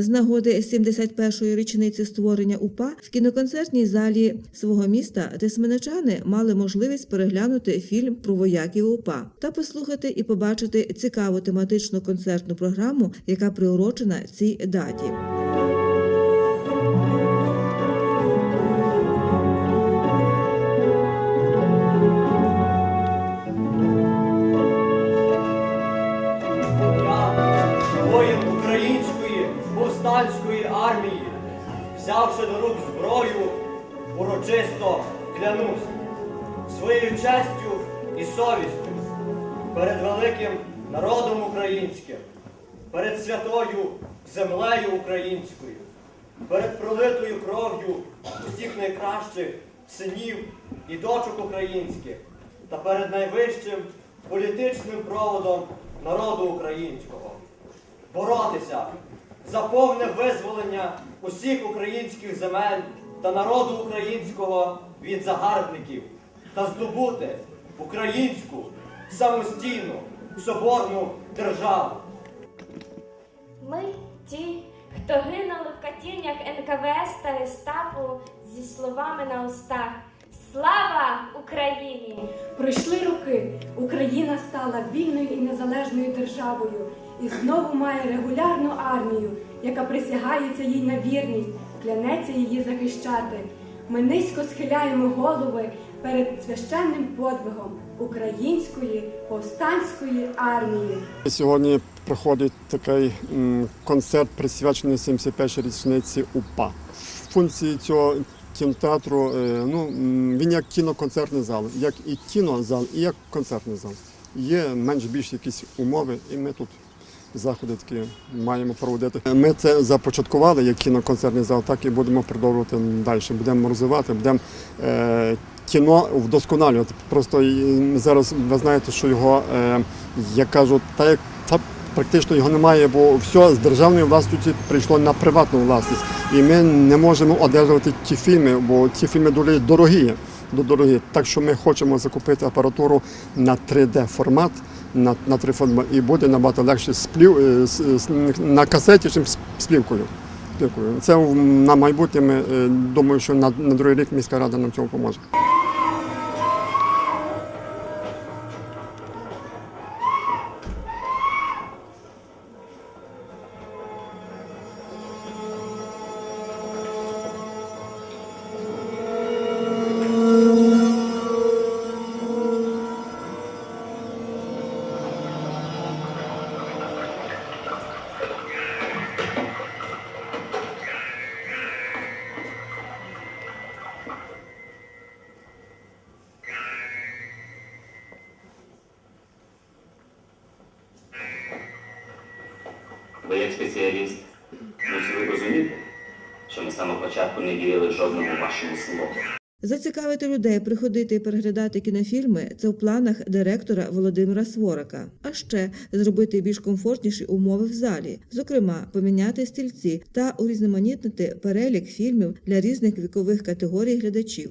З нагоди 71-ї річниці створення УПА в кіноконцертній залі свого міста тисменичани мали можливість переглянути фільм про вояків УПА та послухати і побачити цікаву тематичну концертну програму, яка приурочена цій даті. Воїн української повстанської армії, взявши до рук зброю, урочисто клянусь своєю честю і совістю перед великим народом українським, перед святою землею українською, перед пролитою кров'ю усіх найкращих синів і дочок українських та перед найвищим політичним проводом народу українського. Боротися за повне визволення усіх українських земель та народу українського від загарбників та здобути українську самостійну соборну державу. Ми ті, хто гинули в катівнях НКВС та Гестапо зі словами на устах Слава Україні! Пройшли роки. Україна стала вільною і незалежною державою і знову має регулярну армію, яка присягається їй на вірність, клянеться її захищати. Ми низько схиляємо голови перед священним подвигом української повстанської армії. Сьогодні проходить такий концерт, присвячений 71-й річниці УПА. Функції цього кінотеатру, е, ну, він як кіноконцертний зал, як і кінозал, і як концертний зал. Є менш-більш якісь умови, і ми тут заходи такі маємо проводити. Ми це започаткували як кіноконцертний зал, так і будемо продовжувати далі. Будемо розвивати, будемо е, кіно вдосконалювати. Просто зараз ви знаєте, що його, е, я кажу, так як практично його немає, бо все з державної власності прийшло на приватну власність. І ми не можемо одержувати ті фільми, бо ті фільми дуже дорогі. до- Дорогі. Так що ми хочемо закупити апаратуру на 3D формат, на, на 3 формат, і буде набагато легше з плів, е, на касеті, чим з плівкою. Це на майбутнє. Ми е, думаю, що на, на другий рік міська рада нам в цьому поможе. Ви як спеціаліст мусили розуміти, що ми з самого початку не вірили жодному вашому слову. Зацікавити людей приходити і переглядати кінофільми це в планах директора Володимира Сворака. А ще зробити більш комфортніші умови в залі, зокрема, поміняти стільці та урізноманітнити перелік фільмів для різних вікових категорій глядачів.